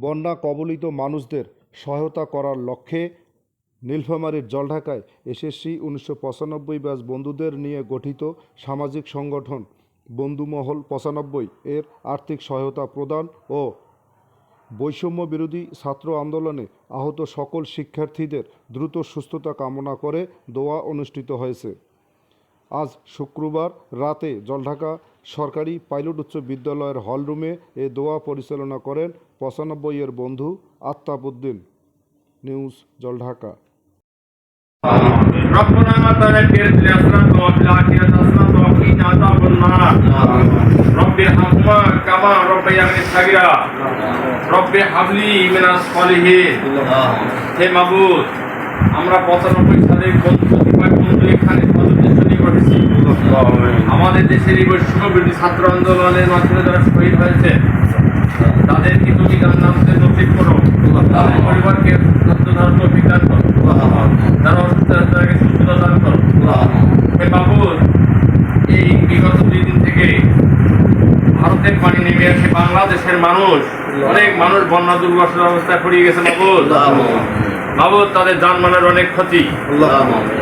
বন্যা কবলিত মানুষদের সহায়তা করার লক্ষ্যে নীলফামারীর জলঢাকায় এসএসসি উনিশশো পঁচানব্বই ব্যাচ বন্ধুদের নিয়ে গঠিত সামাজিক সংগঠন বন্ধুমহল পঁচানব্বই এর আর্থিক সহায়তা প্রদান ও বৈষম্য বিরোধী ছাত্র আন্দোলনে আহত সকল শিক্ষার্থীদের দ্রুত সুস্থতা কামনা করে দোয়া অনুষ্ঠিত হয়েছে। আজ শুক্রবার রাতে জলঢাকা সরকারি পাইলট উচ্চ বিদ্যালয়ের হলরুমে এ দোয়া পরিচালনা করেন পঁচানব্বই এর বন্ধু আত্তাবুদ্দিন নিউজ জলঢাকা ربنا آتنا في الدنيا حسنة وفي الآخرة حسنة وقنا عذاب النار رب ارحمهما كما ربياني صغيرا رب هب لي من الصالحين হে মাবুদ আমরা পঁচানব্বই সালে এখানে আমাদের দেশের এই ছাত্র আন্দোলনের মাধ্যমে যারা শহীদ হয়েছে, তাদের তাদেরকে তুমি জান্নাতে নসিব করো তাদের পরিবারকে সত্য ধর্ম বিজ্ঞান করো। যারা অসুস্থ সুস্থতা দান করো। হে বাবুর এই বিগত দুই দিন থেকে ভারতের পানি নেমে আসে বাংলাদেশের মানুষ। অনেক মানুষ বন্যা দুর্গত অবস্থায় পড়িয়ে গেছে বাবুর বাবুর তাদের জানমানের অনেক ক্ষতি।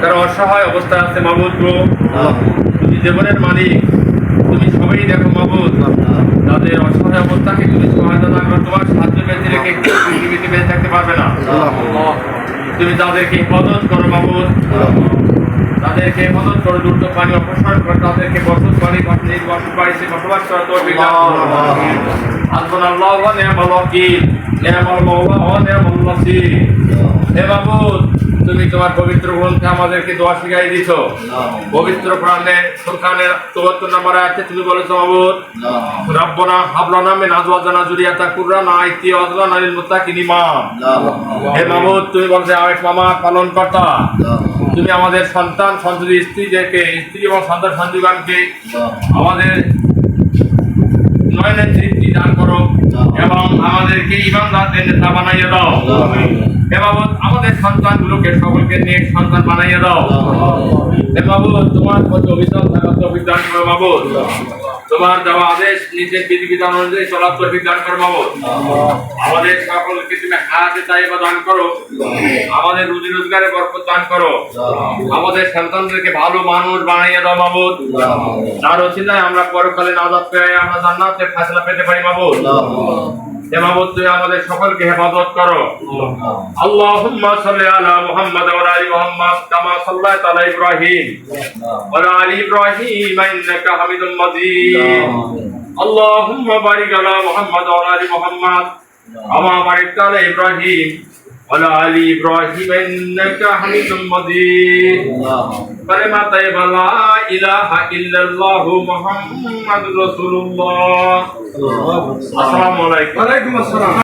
তারা অসহায় অবস্থায় আছে মাবুদ গো। তুমি জীবনের মালিক। তুমি সবাই দেখো মাবুদ। তাদের অসহায় অবস্থাকে তুমি সহায়তা না করো। তোমার সাহায্য পেয়েছি রেখে পৃথিবীতে বেঁচে থাকতে পারবে না। তুমি তাদেরকে মদত করো মাবুদ। তাদেরকে হেফাজত করো দ্রুত পানি অপসারণ করো, তাদেরকে বসত পানি বসবাস তুমি তোমার পবিত্র গ্রন্থে আমাদেরকে দোয়া শিখাই দিছো। পবিত্র প্রাণে ফুরকানের চুয়াত্তর নম্বর আয়াতে তুমি বলেছ মাবুদ রব্বনা হাবলানা মিন আজওয়াজিনা যুরিয়াতা কুররানা আইতি ওয়াজলানা লিল মুত্তাকিন ইমাম। হে মাবুদ তুমি বলছো আবেশ মামা পালন কর্তা তুমি আমাদের সন্তান, সন্ততি, স্ত্রীদেরকে, স্ত্রী এবং সন্তান সঞ্জীবানকে আমাদের নয়নের তৃপ্তি দান করো এবং আমাদেরকে ইমানদারদের নেতা বানাইয়ে দাও। হে বাবদ আমাদের সন্তানগুলোকে সকলকে নিয়ে সন্তান বানাইয়ে দাও। হে বাবু তোমার প্রতি অভিযান থাকার তো অভিযান করো বাবদ তোমার দেওয়া আদেশ, নিজের বিধি বিধান অনুযায়ী তো অভিযান করো বাবদ আমাদের সকলকে তুমি হায়াতে চাইবা দান করো। আমাদের রুজি রোজগারে বরকত দান করো। আমাদের সন্তানদেরকে ভালো মানুষ বানাইয়ে দাও বাবদ তার অচিলায় আমরা পরকালে নাজাত পেয়ে আমরা জান্নাতে ফয়সালা পেতে পারি হে মাবুদ তুমি আমাদের সকলকে হেফাজত করো। আল্লাহুম্মা সাল্লি আলা মুহাম্মাদ ওয়া আলি মুহাম্মাদ কামা সাল্লাইতা আলা ইব্রাহিম। ওয়া আলি ইব্রাহিম ইন্নাকা হামিদুম মাজিদ। আল্লাহুম্মা বারিক আলা মুহাম্মাদ ওয়া আলি মুহাম্মাদ কামা বারাকতা আলা ইব্রাহিম। ওয়া আলা আলি ইব্রাহিম ইন্নাকা হামিদুম মাজিদ কালেমা তাইবা লা ইলাহা ইল্লাল্লাহু মুহাম্মাদুর রাসূলুল্লাহ আসসালামু আলাইকুম ওয়ালাইকুম আসসালাম